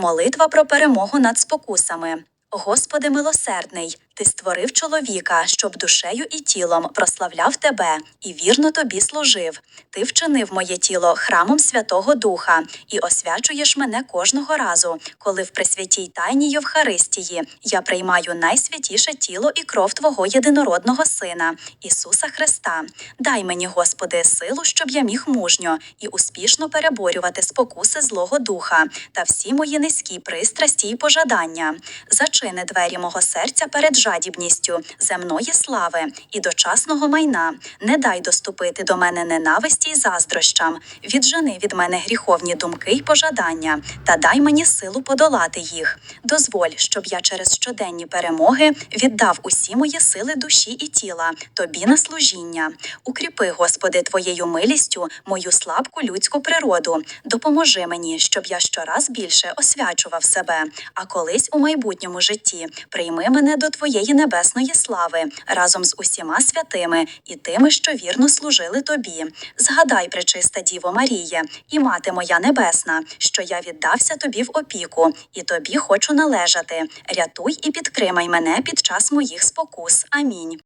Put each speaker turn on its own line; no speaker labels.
Молитва про перемогу над спокусами. Господи милосердний, ти створив чоловіка, щоб душею і тілом прославляв тебе і вірно тобі служив. Ти вчинив моє тіло храмом Святого Духа і освячуєш мене кожного разу, коли в пресвятій тайні Євхаристії я приймаю найсвятіше тіло і кров Твого єдинородного Сина, Ісуса Христа. Дай мені, Господи, силу, щоб я міг мужньо і успішно переборювати спокуси Злого Духа та всі мої низькі пристрасті й пожадання. Зачини двері мого серця перед жадібністю земної слави і дочасного майна. Не дай доступити до мене ненависті й заздрощам. Віджени від мене гріховні думки й пожадання, та дай мені силу подолати їх. Дозволь, щоб я через щоденні перемоги віддав усі мої сили душі і тіла тобі на служіння. Укріпи, Господи, твоєю милістю мою слабку людську природу. Допоможи мені, щоб я щораз більше освячував себе. А колись у майбутньому житті прийми мене до твоєї небесної слави разом з усіма святими і тими, що вірно служили тобі. Згадай, пречиста Діво Маріє, і мати моя небесна, що я віддався тобі в опіку, і тобі хочу належати. Рятуй і підтримай мене під час моїх спокус. Амінь.